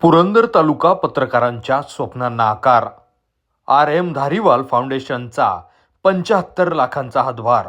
पुरंदर तालुका पत्रकारांच्या स्वप्नांना आकार. आर. एम. धारीवाल फाउंडेशनचा पंच्याहत्तर लाखांचा हातभार.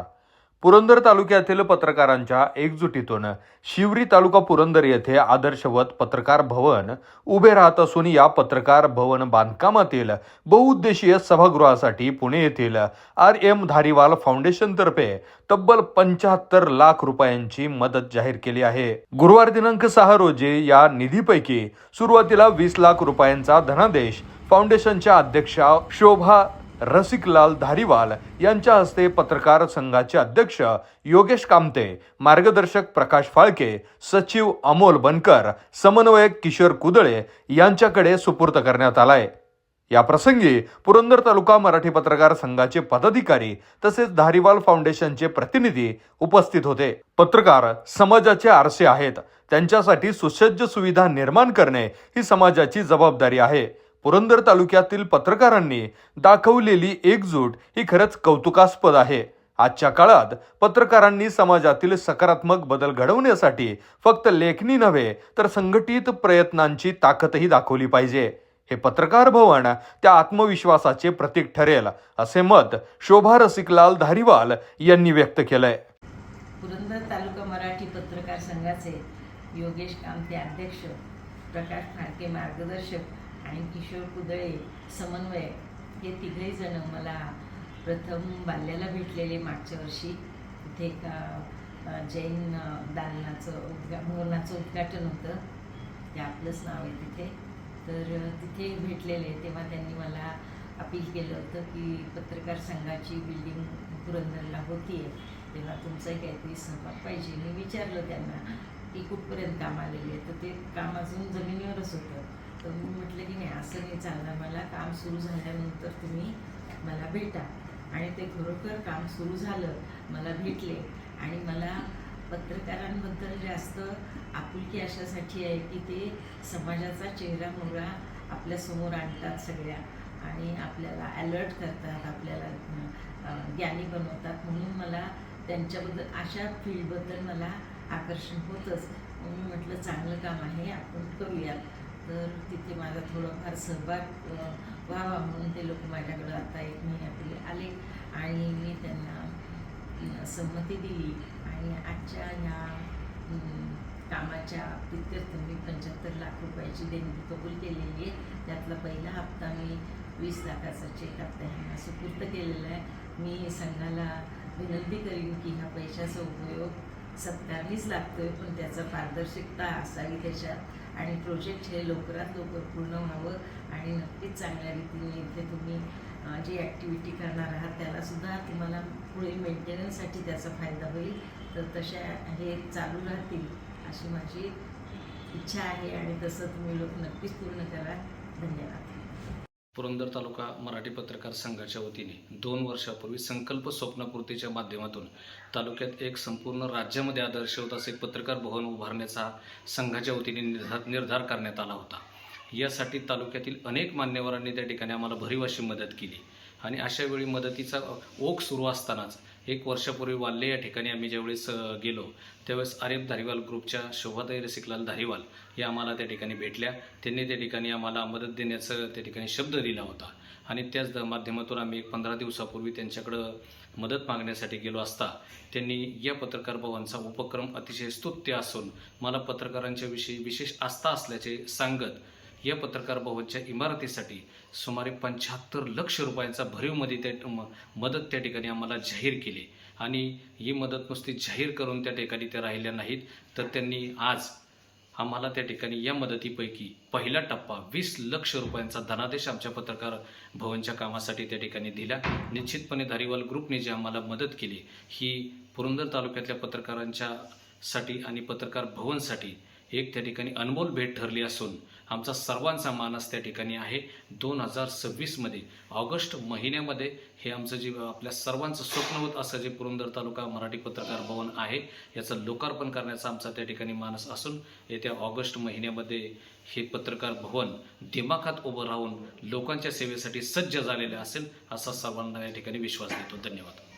पुरंदर तालुक्यातील पत्रकारांच्या एकजुटीतून शिवरी तालुका पुरंदर येथे आदर्शवत पत्रकार भवन उभे राहत असून या पत्रकार भवन बांधकामातील बहुउद्देशीय सभागृहासाठी पुणे येथील आर एम धारीवाल फाउंडेशनतर्फे तब्बल पंच्याहत्तर लाख रुपयांची मदत जाहीर केली आहे. गुरुवार दिनांक सहा रोजी या निधीपैकी सुरुवातीला वीस लाख रुपयांचा धनादेश फाउंडेशनच्या अध्यक्षा शोभा रसिकलाल धारीवाल यांच्या हस्ते पत्रकार संघाचे अध्यक्ष योगेश कामते मार्गदर्शक प्रकाश फाळके सचिव अमोल बनकर समन्वयक किशोर कुदळे यांच्याकडे सुपूर्त करण्यात आलाय. या प्रसंगी पुरंदर तालुका मराठी पत्रकार संघाचे पदाधिकारी तसेच धारीवाल फाउंडेशनचे प्रतिनिधी उपस्थित होते. पत्रकार समाजाचे आरसे आहेत. त्यांच्यासाठी सुसज्ज सुविधा निर्माण करणे ही समाजाची जबाबदारी आहे. पुरंदर तालुक्यातील पत्रकारांनी दाखवलेली एकजूट ही खरंच कौतुकास्पद आहे. आजच्या काळात पत्रकारांनी समाजातील सकारात्मक बदल घडवण्यासाठी फक्त लेखणी नव्हे तर संघटित प्रयत्नांची ताकदही दाखवली पाहिजे. हे पत्रकार भवन त्या आत्मविश्वासाचे प्रतीक ठरेल असे मत शोभा रसिकलाल धारीवाल यांनी व्यक्त केलंय. पुरंदर तालुका मराठी पत्रकार संघाचे योगेश कामते अध्यक्ष प्रकाश फाळके मार्गदर्शक आणि किशोर कुदळे समन्वय हे तिघही जण मला प्रथम बाल्याला भेटलेले मागच्या वर्षी. तिथे एका जैन दालनाचं उद्घा भवनाचं उद्घाटन होतं. ते आपलंच नाव आहे तिथे. तर तिथे भेटलेले. तेव्हा त्यांनी मला अपील केलं होतं की पत्रकार संघाची बिल्डिंग पुरंदरला होती आहे तेव्हा तुमचाही काहीतरी सहभाग पाहिजे. मी विचारलं त्यांना की कुठपर्यंत काम आलेले आहे? तर ते काम अजून जमिनीवरच होतं. तर मी म्हटलं की नाही असं नाही चालणार. मला काम सुरू झाल्यानंतर तुम्ही मला भेटा. आणि ते खरोखर काम सुरू झालं मला भेटले. आणि मला पत्रकारांबद्दल जास्त आपुलकी अशासाठी आहे की ते समाजाचा चेहरा मोहरा आपल्यासमोर आणतात सगळ्या. आणि आपल्याला अलर्ट करतात आपल्याला ज्ञानी बनवतात. म्हणून मला त्यांच्याबद्दल अशा फील्डबद्दल मला आकर्षण होतंच. म्हणून म्हटलं चांगलं काम आहे आपण करूयात. तर तिथे माझा थोडाफार सहभाग व्हावा म्हणून ते लोक माझ्याकडं आता एक महिन्यापूर्वी आले आणि मी त्यांना संमती दिली आणि आजच्या ह्या कामाच्या प्रित्यर्थ मी पंच्याहत्तर लाख रुपयाची देणगी कबूल केलेली आहे. त्यातला पहिला हप्ता मी वीस लाखाचा चेक आता ह्यांना सुपूर्द केलेला आहे. मी संघाला विनंती करीन की ह्या पैशाचा उपयोग सत्कारनीच लागतोय पण त्याचा पारदर्शकता असावी त्याच्यात आणि प्रोजेक्ट हे लवकरात लवकर पूर्ण व्हावं आणि नक्कीच चांगल्या रीतीने इथे तुम्ही जी ॲक्टिव्हिटी करणार आहात त्यालासुद्धा तुम्हाला पुढे मेंटेनन्ससाठी त्याचा फायदा होईल. तर तशा हे चालू राहतील अशी माझी इच्छा आहे आणि तसं तुम्ही लोक नक्कीच पूर्ण करा धन्यवाद. पुरंदर तालुका मराठी पत्रकार संघाच्या वतीने दोन वर्षापूर्वी संकल्प स्वप्नपूर्तीच्या माध्यमातून तालुक्यात एक संपूर्ण राज्यामध्ये आदर्श होत असे पत्रकार भवन उभारण्याचा संघाच्या वतीने निर्धार निर्धार करण्यात आला होता. यासाठी तालुक्यातील अनेक मान्यवरांनी त्या ठिकाणी आम्हाला भरीव अशी मदत केली आणि अशा वेळी मदतीचा ओघ सुरू असतानाच एक वर्षापूर्वी वाल्ले या ठिकाणी आम्ही ज्यावेळेस गेलो त्यावेळेस आरेफ धारीवाल ग्रुपच्या शोभाताई रसिकलाल धारीवाल या आम्हाला त्या ठिकाणी भेटल्या. त्यांनी त्या ठिकाणी आम्हाला मदत देण्याचं त्या ठिकाणी शब्द दिला होता. आणि त्याच द- माध्यमातून आम्ही एक पंधरा दिवसापूर्वी त्यांच्याकडं मदत मागण्यासाठी गेलो असता त्यांनी या पत्रकार भवनचा उपक्रम अतिशय स्तुत्य असून मला पत्रकारांच्या विषयी विशेष आस्था असल्याचे सांगत या पत्रकार भवनच्या इमारतीसाठी सुमारे पंच्याहत्तर लक्ष रुपयांचा भरीव त्या मदत त्या ठिकाणी आम्हाला जाहीर केली. आणि ही मदत नुसती जाहीर करून त्या ठिकाणी त्या राहिल्या नाहीत तर त्यांनी आज आम्हाला त्या ठिकाणी या मदतीपैकी पहिला टप्पा वीस लक्ष रुपयांचा धनादेश आमच्या पत्रकार भवनच्या कामासाठी त्या ठिकाणी दिला. निश्चितपणे धारीवाल ग्रुपने जी आम्हाला मदत केली ही पुरंदर तालुक्यातल्या पत्रकारांच्या साठी आणि पत्रकार भवनसाठी एक त्या ठिकाणी अनमोल भेट ठरली असून आमचा सर्वांचा मानस त्या ठिकाणी आहे. दोन हजार सव्वीसमध्ये ऑगस्ट महिन्यामध्ये हे आमचं जे आपल्या सर्वांचं स्वप्न होत असं जे पुरंदर तालुका मराठी पत्रकार भवन आहे याचं लोकार्पण करण्याचा आमचा त्या ठिकाणी मानस असून येत्या ऑगस्ट महिन्यामध्ये हे पत्रकार भवन दिमाखात उभं राहून लोकांच्या सेवेसाठी सज्ज झालेले असेल असा सर्वांना या ठिकाणी विश्वास देतो. धन्यवाद.